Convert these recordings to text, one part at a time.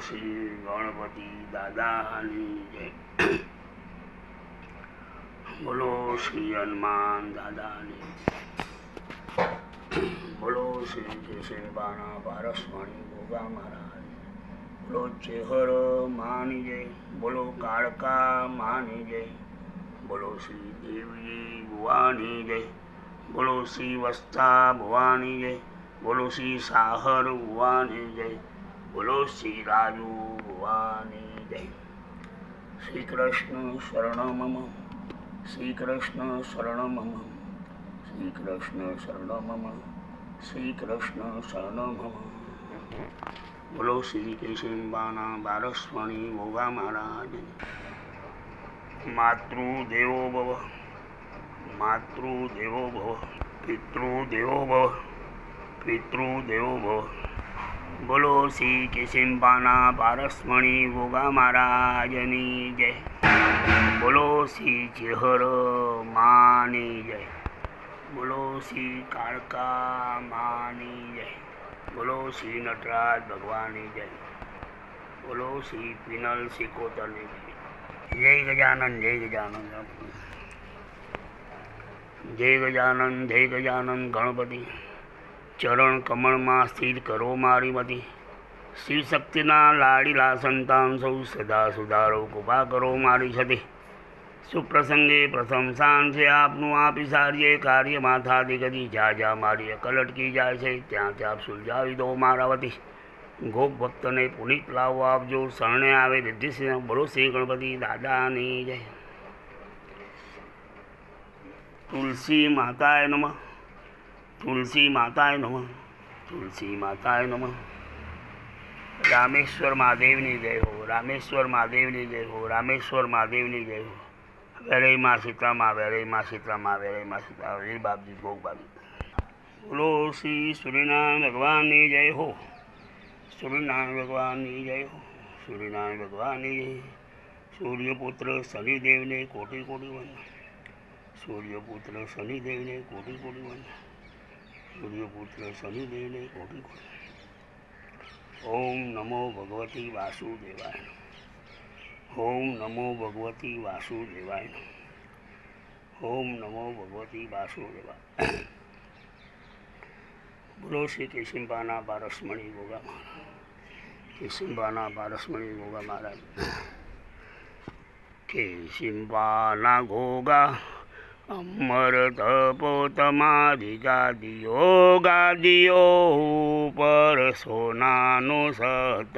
શ્રી ગણપતિ દાદાની જય બોલો શ્રી હનુમાન દાદાની બોલો શ્રી જયસિંહબાના પારસમણી ગોગા મહારાજ બોલો ચેહર માની જય બોલો કાળકા માની જય બોલો શ્રી દેવજી ભુવાની જય બોલો શ્રી વસ્તા ભવાની જય બોલો શ્રી સાહર ભુવાની જય બોલો શ્રી રાજુ ભુવાની જય શ્રી કૃષ્ણ શરણ મમ શ્રી કૃષ્ણ શરણ મમ શ્રી કૃષ્ણ શરણ મમ શ્રી કૃષ્ણ શરણ મમ બોલો શ્રી કેશિંબાના બારસ્મણી ભોગા મહારાજ માતૃદેવો ભવ માતૃદેવો ભવ પિતૃદેવો ભવ પિતૃદેવો ભવ બોલો શ્રી કેશિંબાના પારસમણી ગોગા મહારાજની જય. બોલો શ્રી ચેહર માની જય. બોલો શ્રી કાળકા માની જય. બોલો શ્રી નટરાજ ભગવાનની જય. બોલો શ્રી પિનલ સિકોતરની જય. જય ગજાનંદ જય ગજાનંદ. જય ગજાનંદ જય ગજાનંદ ગણપતિ. ચરણ કમળમાં સ્થિર કરો મારી મતી શ્રી શક્તિના લાડીલા સંતાન સૌ સદા સુધારો કૃપા કરો મારી છતી. સુપ્રસંગે પ્રથમ સ્થાન છે આપનું, આપી સારીએ કાર્ય માથા દીકરી જ્યાં જ્યાં મારી અકલ અટકી જાય છે, ત્યાં ત્યાં સુલઝાવી દો મારા વતી. ગોપ ભક્તને પુનિત લાવો આપજો શરણે આવે રિદ્ધિ સિંહ, બોલો શ્રી ગણપતિ દાદાની જય. તુલસી માતાએ નમઃ. તુલસી માતાએ નમઃ. તુલસી માતાએ નમઃ. રામેશ્વર મહાદેવની જય હો, રામેશ્વર મહાદેવની જય હો, રામેશ્વર મહાદેવની જય હો. મા સીતામાં વેરઈમાં સીતામાં વેરઈમાં સીતા વીર બાપજી, ભોગ બાપજી. બોલો શ્રી સૂર્યનારાયણ ભગવાનની જય હો. સૂર્યનારાયણ ભગવાનની જય હો. સૂર્યનારાયણ ભગવાનની જય. સૂર્યપુત્ર શનિદેવને કોટી કોટી વંદન. સૂર્યપુત્ર શનિદેવને કોટી કોટી વંદન. સૂર્યપુત્ર શનિદેવને કોટી કોટી ઓમ નમો ભગવતી વાસુદેવાય ઓમ નમો ભગવતી વાસુદેવાય ઓમ નમો ભગવતી વાસુદેવાય બોલો શ્રી કેશિંબાના પારસમણી ગોગા મહારાજ. કેશિંબાના પારસમણી ગોગા મહારાજ. કેશિંબાના ગોગા અમર તપો તમારી ગાદીઓ ગાદીઓ ઉપર સોનાનો સત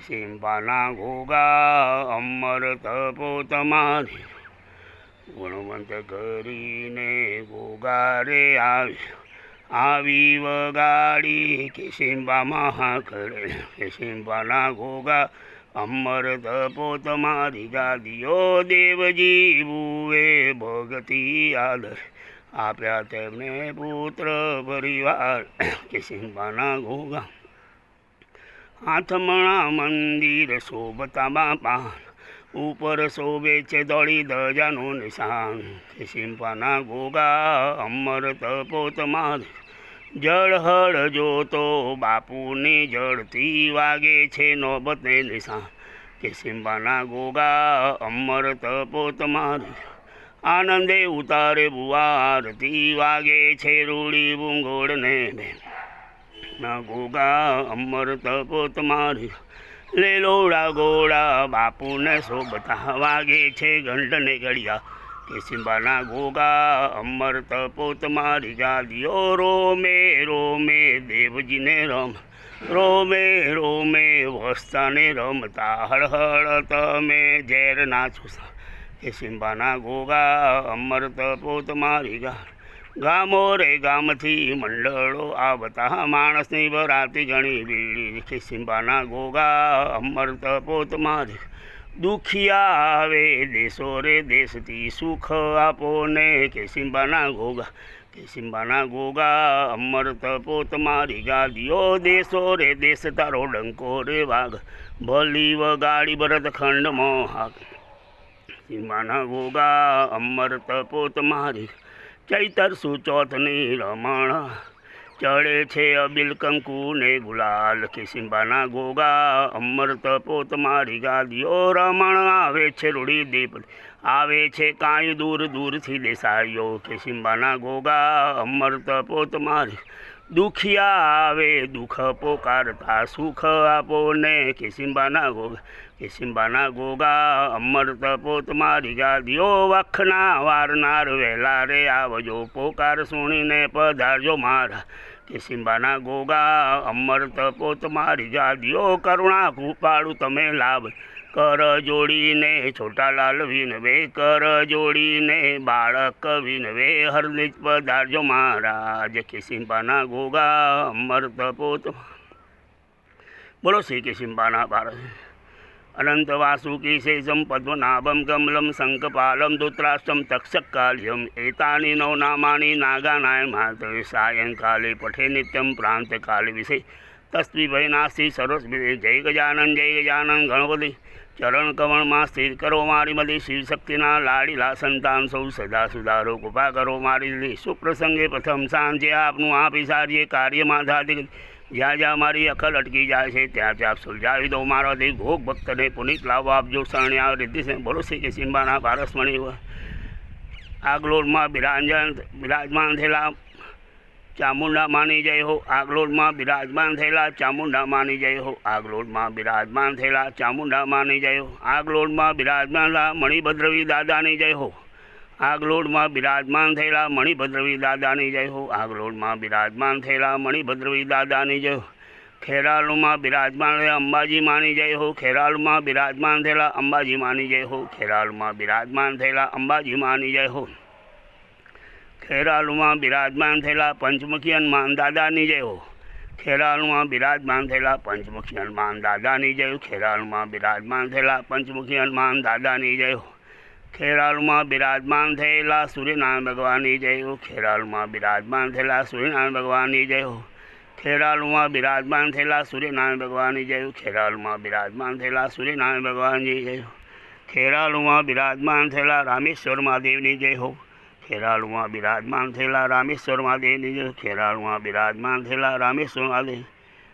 સિંપાના ઘોગા અમર તપો તમારી ગુણવંત કરીને ગોગારે આવી આવી વગાડી કે સિંબામાં કરે કે સિંબાના ગોગા અમર તપો તમારી ગાદીઓ દેવજી બુએ ભગતી આદર. આપ્યા તેમણે પુત્ર પરિવાર કે સિંબાના ગોગા હાથમણા મંદિર શોભતા બાપા ઉપર શોભે છે દોડી ધજાનું નિશાન. કે સિંપાના ગોગા અમર તપો તમારે જળહળ જોતો બાપુની જળથી વાગે છે નોબતે નિશાન કે સિંબાના ગોગા અમર તપો તમારી આનંદે ઉતારે બુવારતી વાગે છે રૂડી બુંગોળને બેન ના ગોગા અમર તપો તમારી લેલોડા ગોળા બાપુને શોભતા વાગે છે ઘંટને ઘડિયા કે સિંબાના ગોગા અમર તપો તમારી ગાદીઓ રોમે રોમે, દેવજીને રમ, રોમે રોમે વસ્તાને રમતા હળહળ તમે ઝેર નાચો કે સિંબાના ગોગા અમર તપો તમારી ગા ગામો રે ગામથી મંડળો આવતા, માણસની બરાતી ઘણી બીડી. કે સિંબાના ગોગા અમર તપો તમારી દુખિયા આવે દેશો રે દેશથી સુખ આપો ને કે સિંબાના ગોગા, કે સિંબાના ગોગા અમર તપો તમારી ગાદીઓ, દેશો રે દેશ તારો ડંકો રે વાઘ, ભલી વગાડી ભરત ખંડમાં મોહાક સિંબાના ગોગા અમર તપો તમારી ચૈતર સુચોથની રમણ ચડે છે અબિલ કંકુ ને ગુલાલ કિસિમ્બાના ગોગા. અમર તપો તમારી ગાદીઓ, રમણ આવે છે રૂડી દીપ. આવે છે કાંઈ દૂર દૂરથી દેસાઈઓ કિસિમ્બાના ગોગા. અમર તપો તમારી દુખિયા આવે, દુઃખ પોકારતા સુખ આપો ને કિસિમ્બાના ગોગા. કિસિમ્બાના ગોગા અમર તપોત મારી ગાદીઓ, વખના વારનાર વહેલા રે આવજો, પોકાર સુણીને પધારજો મારા. કિસિમ્બાના ગોગા અમર તપોત મારી ગાદીઓ, કરુણા ભૂપાળું તમે લાભ કર જોડીને છોટાલાલ વિનવે, કર જોડીને બાળક વિનવે હરદિત પધારજો મહારાજ. સિંબાના ગોગા અમર તપોત બોલો શ્રી કિસિમ્બાના ભારત અનંત વાસુકી શેષમ પદ્મનાભમ કમલમ શંખપાલમ एतानि નાગાનાય માત સાયંકાલે પઠે નિત્યમ પ્રાંતકાલે વિશે તસ્વી ભય નાસ્તિ સરસ્વી જય ગજાનન જય ગજાનન ગણપતિ ચરણ કમળમાં સ્થિર કરો મારી બધી શિવશક્તિના લાડીલા સંતાન સૌ સદા સુધારો કૃપા કરો મારી દીદી સુપ્રસંગે પ્રથમ સાંજે આપનું આપી સારીએ કાર્યમાં ધાતી જ્યાં જ્યાં મારી અકલ અટકી જાય છે, ત્યાં ત્યાં સુલઝાવી દો મારાથી. ભોગ ભક્તને પુનિત લાવો આપજો શરણ્યા રિદ્ધિસિંહ શ્રી કે સિંબાના પારસમણી આગલોડમાં બિરાજન બિરાજમાન થયેલા ચામુંડા માની જય હો. આગલોડમાં બિરાજમાન થયેલા ચામુંડા માની જય હો. આગલોડમાં બિરાજમાન થયેલા ચામુંડા માની જય હો. આગલોડમાં બિરાજમાન મણિભદ્રવી દાદાની જય હો. આગલોડમાં બિરાજમાન થયેલા મણિભદ્રવી દાદાની જય હો. આગલોડમાં બિરાજમાન થયેલા મણિભદ્રવી દાદાની જય ખેરાલુમાં બિરાજમાન થયેલા અંબાજી માની જય હો. ખેરાલુમાં બિરાજમાન થયેલા અંબાજી માની જય હો. ખેરાલુમાં બિરાજમાન થયેલા અંબાજી માની જય હો. ખેરાલુમાં બિરાજમાન થયેલા પંચમુખી હનુમાન દાદાની જય હો. ખેરાલુમાં બિરાજમાન થયેલા પંચમુખી હનુમાન દાદાની જય ખેરાલુમાં બિરાજમાન થયેલા પંચમુખી હનુમાન દાદાની જય હો. ખેરાલુમાં બિરાજમાન થયેલા સૂર્યનારાયણ ભગવાનની જય હો, ખેરાલુમાં બિરાજમાન થયેલા સૂર્યનારાયણ ભગવાનની જય હો. ખેરાલુમાં બિરાજમાન થયેલા સૂર્યનારાયણ ભગવાનની જય ખેરાલુમાં બિરાજમાન થયેલા સૂર્યનારાયણ ભગવાનની જય ખેરાલુમાં બિરાજમાન થયેલા રામેશ્વર મહાદેવની જય હો. ખેરાલુમાં બિરાજમાન થયેલા રામેશ્વર મહાદેવની જય ખેરાલુમાં બિરાજમાન થયેલા રામેશ્વર મહાદેવ